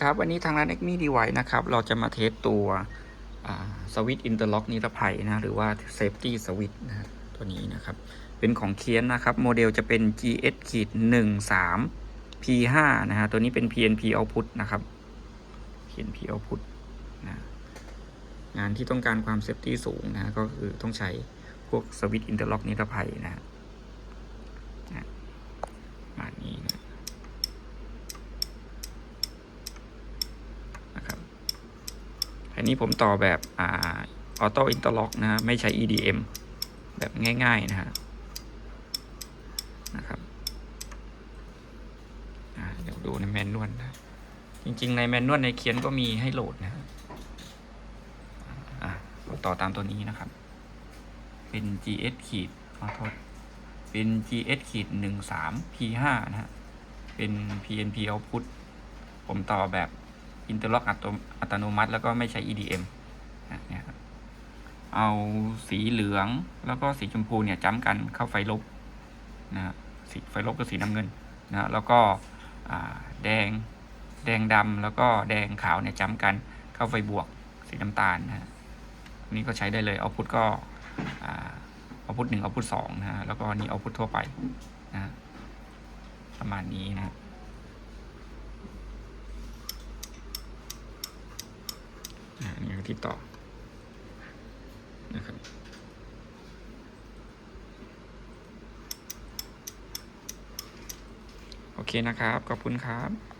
ครับวันนี้ทางร้าน e c m i Device นะครับ เราจะมาเทสตัวสวิตช์อินเตอร์ล็อกนิรภัยนะ หรือว่า Safety Switch นะฮะตัวนี้นะครับ เป็นของเคียนนะครับ โมเดลจะเป็น GS ขีด13 P5 นะฮะ ตัวนี้เป็น PNP output นะครับ PNP output นะงานที่ต้องการความเซฟตี้สูงนะ ก็คือต้องใช้พวกสวิตช์อินเตอร์ล็อกนิรภัยนะประมาณนี้นะ นะครับ อันนี้ผมต่อแบบอ่าออโต้อินเตอร์ล็อกนะฮะไม่ใช้ EDM แบบง่าย ๆ นะฮะนะครับเดี๋ยวดูในแมนนวลนะจริง ๆ ในแมนนวลในเขียนก็มีให้โหลดนะฮะอ่าผมต่อตามตัวนี้นะครับ เป็น GS ขีดขอโทษเป็น GS ขีดหนึ่งสาม P5 นะฮะ เป็น PNP output ผมต่อแบบ อินเตอร์ล็อกอัตโนมัติ แล้วก็ไม่ใช้ EDM นะเนี่ยครับเอาสีเหลืองแล้วก็สีชมพูเนี่ยจ้ำกันเข้าไฟลบนะสีไฟลบกับสีน้ำเงินนะแล้วก็แดงแดงดำแล้วก็แดงขาวเนี่ยจ้ำกันเข้าไฟบวกสีน้ำตาลนะนี่ก็ใช้ได้เลยเอาพุทก็เอาพุทหนึ่งเอาพุทสองนะแล้วก็นี่เอาพุททั่วไปนะประมาณนี้นะฮะ อ่านี่คือ ที่ต่อนะครับโอเคนะครับ ขอบคุณครับ